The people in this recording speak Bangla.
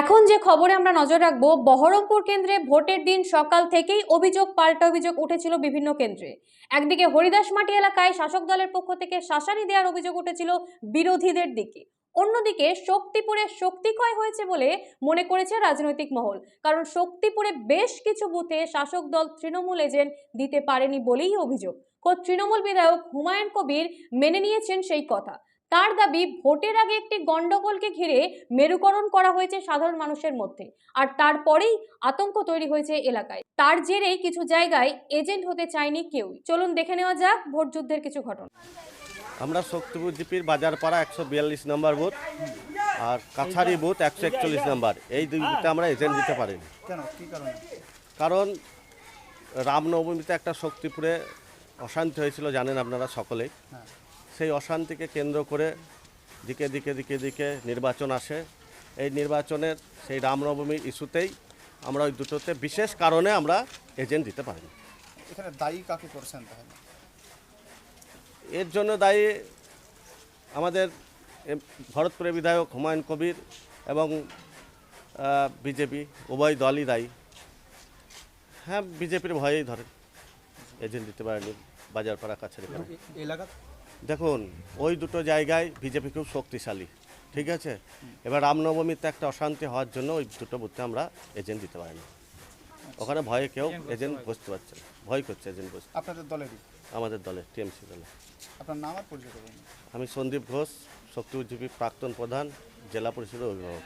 এখন যে খবরে আমরা নজর রাখব, বহরমপুর কেন্দ্রে ভোটের দিন সকাল থেকেই অভিযোগ, পাল্টা অভিযোগ উঠেছিল বিভিন্ন কেন্দ্রে। একদিকে হরিদাসমাটি এলাকায় শাসক দলের পক্ষ থেকে শাসানি দেওয়ার অভিযোগ উঠেছিল বিরোধীদের দিকে। অন্যদিকে শক্তিপুরে শক্তিক্ষয় হয়েছে বলে মনে করেছে রাজনৈতিক মহল। কারণ শক্তিপুরে বেশ কিছু বুথে শাসক দল তৃণমূল এজেন্ট দিতে পারেনি বলেই অভিযোগ। তৃণমূল বিধায়ক হুমায়ুন কবির মেনে নিয়েছেন সেই কথা। তার দাবি ভোটের আগে একটি গন্ডগোলকে ঘিরে মেরুকরণ করা হয়েছে সাধারণ মানুষের মধ্যে। আর তারপরেই আতঙ্ক তৈরি হয়েছে এলাকায়। তার জেরেই কিছু জায়গায় এজেন্ট হতে চায়নি কেউ চলুন দেখে নেওয়া যাক ভোট যুদ্ধের কিছু ঘটনা। আমরা শক্তিপুর জিপির বাজারপাড়া একশো বিয়াল্লিশ নম্বর বুথ আর কাছারি বুথ একশো একচল্লিশ নম্বর। এই দুই বুথে আমরা এজেন্ট দিতে পারিনি। কেন? কি কারণে? কারণ রামনবমীতে একটা শক্তিপুরে অশান্তি হয়েছিল জানেন আপনারা সকলেই। হ্যাঁ। সেই অশান্তিকে কেন্দ্র করে দিকে দিকে দিকে দিকে নির্বাচন আসে। এই নির্বাচনের সেই রামনবমী ইস্যুতেই আমরা ওই দুটোতে বিশেষ কারণে আমরা এজেন্ট দিতে পারিনি। এখানে দায়ী কাকে করছেন তাহলে? এর জন্য দায়ী আমাদের ভরতপুরের বিধায়ক হুমায়ুন কবির এবং বিজেপি উভয় দলই দায়ী। হ্যাঁ বিজেপির ভয়েই ধরেন এজেন্ট দিতে পারেনি বাজারপাড়া পাড়া। এলাকা? দেখুন ওই দুটো জায়গায় বিজেপি খুব শক্তিশালী ঠিক আছে? এবার রামনবমীতে একটা অশান্তি হওয়ার জন্য ওই দুটো বুথে আমরা এজেন্ট দিতে পারিনি ওখানে ভয়ে কেউ এজেন্ট বসতে পারছে না ভয় করছে এজেন্ট বসতে। আপনাদের দলেরই আমাদের দলে টিএমসি দলে আপনার নাম আর পরিচয় আমি সন্দীপ ঘোষ শক্তি উজ্জীবী প্রাক্তন প্রধান জেলা পরিষদের অভিভাবক।